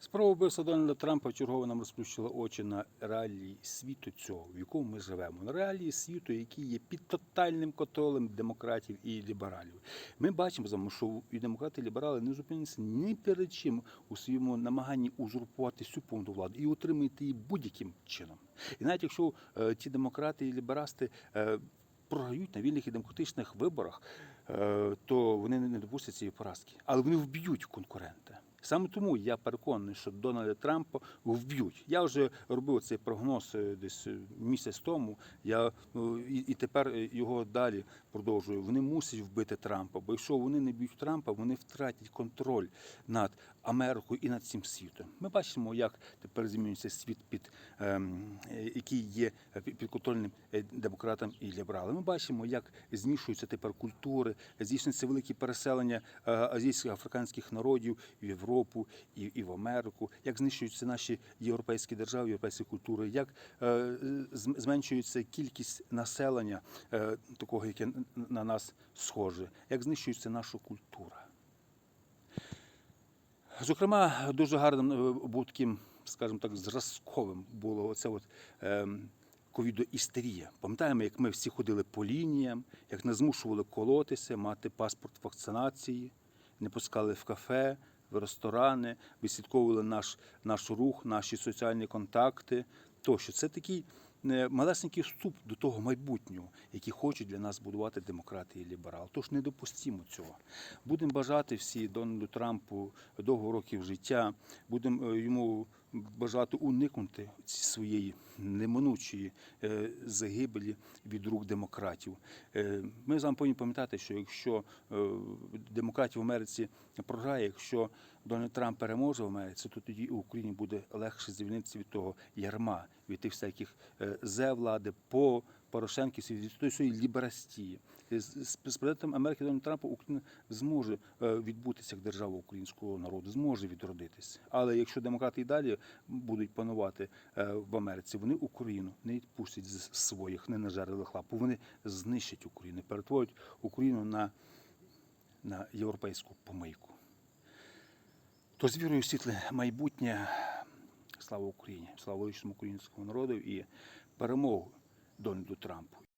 Справа вбивства Дональда Трампа чергово нам розплющила очі на реалії світу цього, в якому ми живемо. На реалії світу, який є під тотальним контролем демократів і лібералів. Ми бачимо, з що і демократи, і ліберали не зупиняться ні перед чим у своєму намаганні узурпувати всю повну владу і отримати її будь-яким чином. І навіть якщо е, ті демократи і ліберасти е, програють на вільних і демократичних виборах, е, то вони не допустять цієї поразки. Але вони вб'ють конкурента. Саме тому я переконаний, що Дональда Трампа вб'ють. Я вже робив цей прогноз е, десь е, місяць тому. Я ну, і, і тепер е, його далі продовжую. Вони мусять вбити Трампа, бо якщо вони не б'ють Трампа, вони втратять контроль над Америкою і над цим світом. Ми бачимо, як тепер змінюється світ під ем, е, який є під- підконтрольним е, демократам і лібералам. Ми бачимо, як змішуються тепер культури, здійснюється великі переселення е, азійських африканських народів в Європу і, і в Америку, як знищуються наші європейські держави, європейські культури, як е, зменшується кількість населення е, такого, яке на нас схоже, як знищується наша культура. Зокрема, дуже гарним е, був таким, скажімо так, зразковим було оце от. ем, Ковідоістерія. Пам'ятаємо, як ми всі ходили по лініям, як нас змушували колотися, мати паспорт вакцинації, не пускали в кафе, в ресторани, висвідковували наш, наш рух, наші соціальні контакти. Тощо це такий е, малесенький вступ до того майбутнього, який хочуть для нас будувати демократи і ліберал. Тож не допустимо цього. Будемо бажати всі Дональду Трампу довго років життя. Будемо е, йому бажати уникнути ці- своєї неминучої е, загибелі від рук демократів. Е, Ми з вами повинні пам'ятати, що якщо е, демократія в Америці програє, якщо Дональд Трамп переможе в Америці, то тоді Україні буде легше звільнитися від того ярма, від тих всяких е, зе влади по Порошенківській, від тої своєї ліберастії. З, з, з президентом Америки Дональда Трампа Україна зможе е, відбутися як держава українського народу, зможе відродитися. Але якщо демократи і далі будуть панувати е, в Америці, вони Україну не відпустять з своїх ненажерливих лап. Вони знищать Україну, перетворять Україну на, на європейську помийку. То з вірою світле майбутнє. Слава Україні! Слава величному українському народу і перемогу Дональду Трампу.